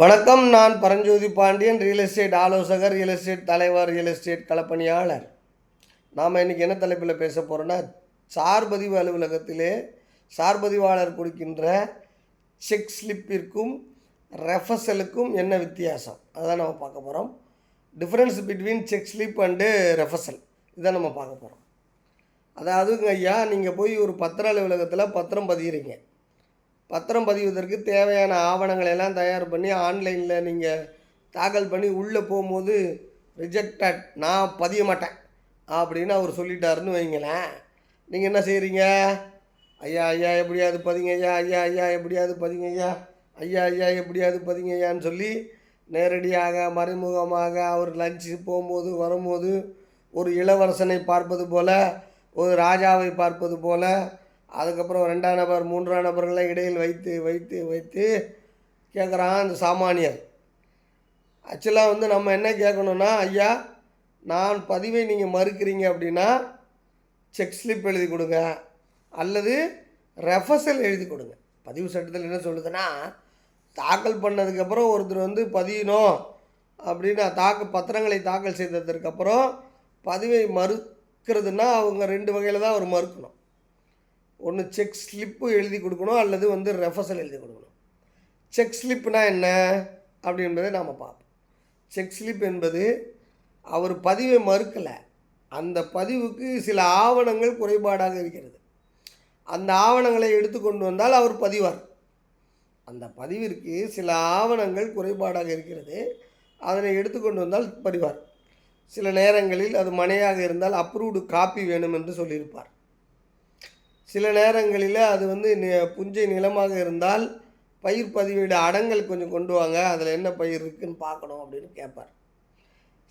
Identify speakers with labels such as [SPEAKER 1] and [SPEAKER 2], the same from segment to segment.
[SPEAKER 1] வணக்கம் நான் Paranjothi Pandian real estate ஆலோசகர் ரியல் எஸ்டேட் தலைவர் ரியல் எஸ்டேட் களப்பணியாளர். நாம் இன்றைக்கி என்ன தலைப்பில் பேச போகிறோன்னா சார்பதிவு அலுவலகத்திலே சார்பதிவாளர் கொடுக்கின்ற செக் ஸ்லிப்பிற்கும் ரெஃபசலுக்கும் என்ன வித்தியாசம்? அதான் நம்ம பார்க்க போகிறோம் difference between cheque slip and refusal இதை நம்ம பார்க்க போகிறோம் அதாவதுங்க ஐயா நீங்கள் போய் ஒரு பத்திர அலுவலகத்தில் பத்திரம் பதிகிறீங்க பத்திரம் பதிவதற்கு தேவையான ஆவணங்களை எல்லாம் தயார் பண்ணி ஆன்லைனில் நீங்கள் தாக்கல் பண்ணி உள்ளே போகும்போது ரிஜெக்டட் நான் பதிய மாட்டேன். அப்படின்னு அவர் சொல்லிட்டாருன்னு வைங்களேன். நீங்கள் என்ன செய்கிறீங்க ஐயா ஐயா எப்படியாவது பதிங்க ஐயா ஐயா ஐயா எப்படியாவது பதிங்க ஐயா. ஐயா ஐயா எப்படியாவது பதிங்க ஐயான்னு சொல்லி நேரடியாக மறைமுகமாக அவர் லஞ்சு போகும்போது வரும்போது ஒரு இளவரசனை பார்ப்பது போல ஒரு ராஜாவை பார்ப்பது போல அதுக்கப்புறம் ரெண்டாம் நபர் மூன்றாம் நபர்களை இடையில் வைத்து வைத்து வைத்து கேட்குறான் அந்த சாமானியர். ஆக்சுவலாக வந்து நம்ம என்ன கேட்கணுன்னா ஐயா நான் பதிவை நீங்கள் மறுக்கிறீங்க அப்படின்னா செக் ஸ்லிப் எழுதி கொடுங்க அல்லது ரெஃபசல் எழுதி கொடுங்க. பதிவு சட்டத்தில் என்ன சொல்லுதுன்னா தாக்கல் பண்ணதுக்கப்புறம் ஒருத்தர் வந்து பதியணும் அப்படின்னு தாக்க பத்திரங்களை தாக்கல் செய்ததுக்கப்புறம் பதிவை மறுக்கிறதுனா அவங்க ரெண்டு வகையில் தான் அவர் மறுக்கணும். ஒன்று செக் ஸ்லிப்பு எழுதி கொடுக்கணும் அல்லது வந்து ரெஃபர்சல் எழுதி கொடுக்கணும். செக் ஸ்லிப்னா என்ன? அப்படின்றதை நாம் பார்ப்போம். செக் ஸ்லிப் என்பது அவர் பதிவை மறுக்கலை. அந்த பதிவுக்கு சில ஆவணங்கள் குறைபாடாக இருக்கிறது. அந்த ஆவணங்களை எடுத்து கொண்டு வந்தால் அவர் பதிவார். அந்த பதிவிற்கு சில ஆவணங்கள் குறைபாடாக இருக்கிறது. அதனை எடுத்துக்கொண்டு வந்தால் பதிவார். சில நேரங்களில் அது மனையாக இருந்தால் அப்ரூவ்டு காப்பி வேணும் என்று சொல்லியிருப்பார். சில நேரங்களில் அது வந்து புஞ்சை நிலமாக இருந்தால் பயிர் பதிவேடு அடங்கல் கொஞ்சம் கொண்டு வாங்க. அதில் என்ன பயிர் இருக்குன்னு பார்க்கணும் அப்படின்னு கேட்பார்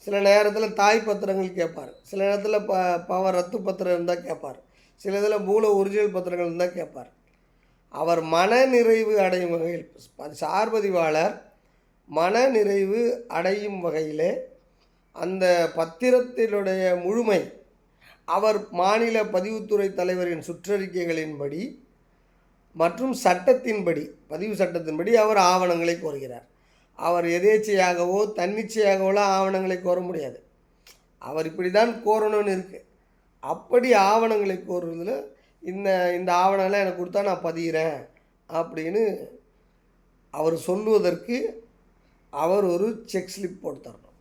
[SPEAKER 1] சில நேரத்தில் தாய் பத்திரங்கள் கேட்பார் சில நேரத்தில் ப பவ ரத்து பத்திரம் இருந்தால் கேட்பார் சில இதில் மூல ஒரிஜினல் பத்திரங்கள் இருந்தால் கேட்பார் அவர் மன நிறைவு அடையும் வகையில் சார்பதிவாளர் மன நிறைவு அடையும் வகையிலே அந்த பத்திரத்தினுடைய முழுமை அவர் மாநில பதிவுத்துறை தலைவரின் சுற்றறிக்கைகளின்படி மற்றும் சட்டத்தின்படி பதிவு சட்டத்தின்படி அவர் ஆவணங்களை கோருகிறார். அவர் எதேச்சையாகவோ தன்னிச்சையாகவோ ஆவணங்களை கோர முடியாது. அவர் இப்படி தான் கோரணும்னு இருக்குது அப்படி ஆவணங்களை கோருறதுல இந்த இந்த ஆவணங்களை எனக்கு கொடுத்தா நான் பதிகிறேன் அப்படின்னு அவர் சொல்லுவதற்கு அவர் ஒரு செக் ஸ்லிப் போட்டு தரணும்.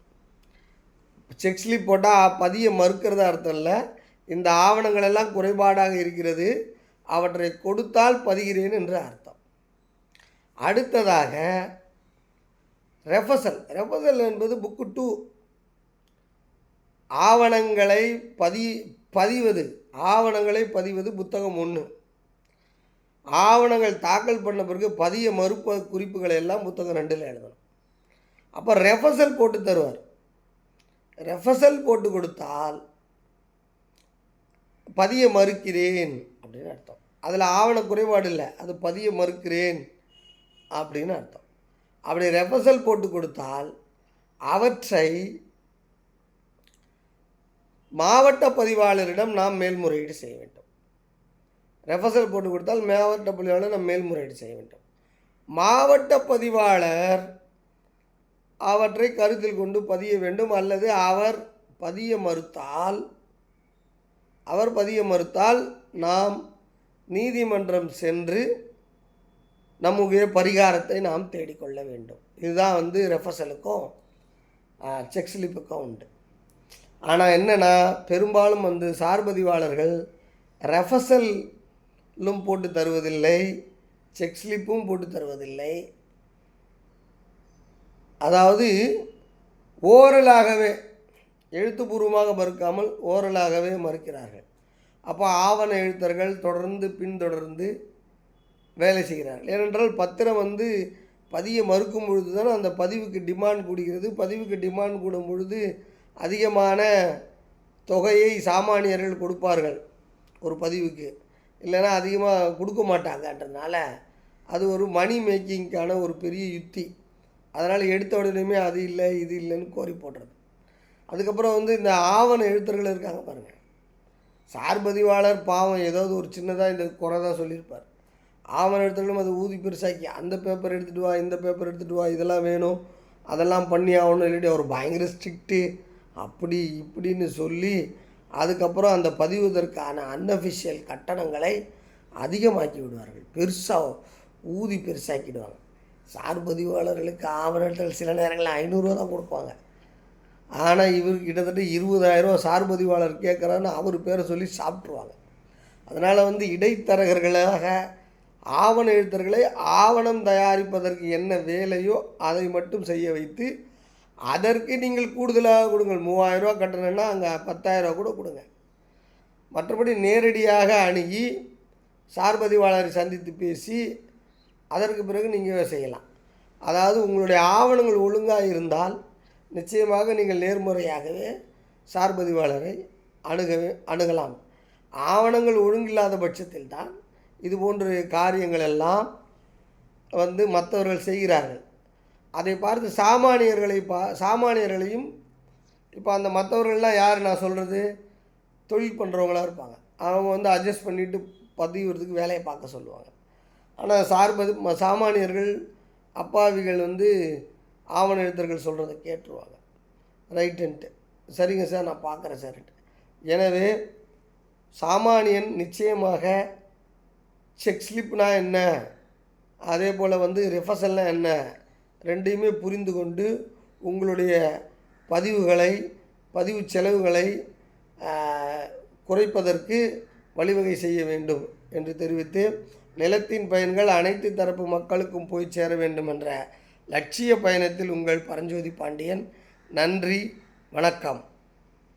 [SPEAKER 1] செக் ஸ்லிப் போட்டால் பதிய மறுக்கிறதா அர்த்தம் இல்லை. இந்த ஆவணங்கள் எல்லாம் குறைபாடாக இருக்கிறது. அவற்றை கொடுத்தால் பதிகிறேன் என்று அர்த்தம். அடுத்ததாக ரெஃபசல் ரெஃபசல் என்பது புக்கு டூ ஆவணங்களை பதி பதிவது. ஆவணங்களை பதிவது புத்தகம் ஒன்று ஆவணங்கள் தாக்கல் பண்ண பிறகு பதிய மறுப்ப குறிப்புகளை எல்லாம் புத்தகம் ரெண்டில் எழுதணும். அப்போ ரெஃபசல் போட்டு தருவார். ரெஃபசல் போட்டு கொடுத்தால் பதிய மறுக்கிறேன் அப்படின்னு அர்த்தம். அதில் ஆவண குறைபாடு இல்லை. அது பதிய மறுக்கிறேன் அப்படின்னு அர்த்தம். அப்படி ரெஃபசல் போட்டு கொடுத்தால் அவற்றை மாவட்ட பதிவாளரிடம் நாம் மேல்முறையீடு செய்ய வேண்டும். ரெஃபசல் போட்டு கொடுத்தால் மாவட்ட பதிவாளர் நாம் மேல்முறையீடு செய்ய வேண்டும். மாவட்ட பதிவாளர் அவற்றை கருத்தில் கொண்டு பதிய வேண்டும் அல்லது அவர் பதிய மறுத்தால் அவர் பதிய மறுத்தால் நாம் நீதிமன்றம் சென்று நம்முடைய பரிகாரத்தை நாம் தேடிக்கொள்ள வேண்டும். இதுதான் வந்து ரெஃபசலுக்கும் செக் ஸ்லிப்புக்கும் உண்டு. ஆனால் என்னென்னா பெரும்பாலும் வந்து சார்பதிவாளர்கள் ரெஃபசலும் போட்டு தருவதில்லை செக் ஸ்லிப்பும் போட்டு தருவதில்லை. அதாவது ஓரலாகவே எழுத்துப்பூர்வமாக மறுக்காமல் ஓரலாகவே மறுக்கிறார்கள். அப்போ ஆவண எழுத்தர்கள் தொடர்ந்து பின்தொடர்ந்து வேலை செய்கிறார்கள். ஏனென்றால் பத்திரம் வந்து பதிய மறுக்கும் பொழுது தான் அந்த பதிவுக்கு டிமாண்ட் கூடுகிறது. பதிவுக்கு டிமாண்ட் கூடும் பொழுது அதிகமான தொகையை சாமானியர்கள் கொடுப்பார்கள் ஒரு பதிவுக்கு. இல்லைன்னா அதிகமாக கொடுக்க மாட்டாங்கன்றதுனால அது ஒரு மணி மேக்கிங்க்கான ஒரு பெரிய யுத்தி. அதனால் எடுத்த உடனேயுமே அது இல்லை இது இல்லைன்னு கோரி போடுறது அதுக்கப்புறம் வந்து இந்த ஆவண எழுத்தர்கள் இருக்காங்க பாருங்கள் சார்பதிவாளர் பாவம் ஏதாவது ஒரு சின்னதாக இந்த குறை தான் சொல்லியிருப்பார். ஆவண எழுத்துக்களும் அது ஊதி பெருசாக்கி அந்த பேப்பர் எடுத்துகிட்டு வா இந்த பேப்பர் எடுத்துகிட்டு வா இதெல்லாம் வேணும் அதெல்லாம் பண்ணி ஆகணும் இல்லாட்டி அவர் பயங்கர ஸ்ட்ரிக்ட்டு அப்படி இப்படின்னு சொல்லி அதுக்கப்புறம் அந்த பதிவுதற்கான அன்அஃபிஷியல் கட்டணங்களை அதிகமாக்கி விடுவார்கள். பெருசாக ஊதி பெருசாக்கிடுவாங்க. சார் பதிவாளர்களுக்கு ஆவணத்தில் சில நேரங்களில் ஐநூறுரூவா தான் கொடுப்பாங்க. ஆனால் இவர் கிட்டத்தட்ட இருபதாயிரரூவா சார் பதிவாளர் கேட்குறான்னு அவர் பேரை சொல்லி சாப்பிட்ருவாங்க அதனால் வந்து இடைத்தரகர்களாக ஆவண எழுத்தர்களை ஆவணம் தயாரிப்பதற்கு என்ன வேலையோ அதை மட்டும் செய்ய வைத்து அதற்கு நீங்கள் கூடுதலாக கொடுங்கள். மூவாயிரரூவா கட்டணுன்னா அங்கே பத்தாயிரரூவா கூட கொடுங்க. மற்றபடி நேரடியாக அணுகி சார்பதிவாளரை சந்தித்து பேசி அதற்கு பிறகு நீங்கள் செய்யலாம். அதாவது உங்களுடைய ஆவணங்கள் ஒழுங்காக இருந்தால் நிச்சயமாக நீங்கள் நேர்முறையாகவே சார்பதிவாளரை அணுக அணுகவே அணுகலாம். ஆவணங்கள் ஒழுங்கில்லாத பட்சத்தில் தான் இது போன்ற காரியங்கள் எல்லாம் வந்து மற்றவர்கள் செய்கிறார்கள். அதை பார்த்து சாமானியர்களை பா சாமானியர்களையும் இப்போ அந்த மற்றவர்கள்லாம் யார் நான் சொல்கிறது தொழில் பண்ணுறவங்களா இருப்பாங்க. அவங்க வந்து அட்ஜஸ்ட் பண்ணிவிட்டு பதிவுறதுக்கு வேலையை பார்க்க சொல்லுவாங்க. ஆனால் சார்பது சாமானியர்கள் அப்பாவிகள் வந்து ஆவண எழுத்தர்கள் சொல்கிறத கேட்டுருவாங்க. ரைட்டுன்ட்டு. சரிங்க சார் நான் பார்க்குறேன் சார்ன்ட்டு. எனவே சாமானியன் நிச்சயமாக செக் ஸ்லிப்னா என்ன? அதே போல் வந்து ரெஃபசல்னா என்ன? ரெண்டையுமே புரிந்து கொண்டு உங்களுடைய பதிவுகளை பதிவு செலவுகளை குறைப்பதற்கு வழிவகை செய்ய வேண்டும் என்று தெரிவித்து நிலத்தின் பயன்கள் அனைத்து தரப்பு மக்களுக்கும் போய் சேர வேண்டும் என்ற லட்சிய பயணத்தில் உங்கள் பரஞ்சோதி பாண்டியன். நன்றி வணக்கம்.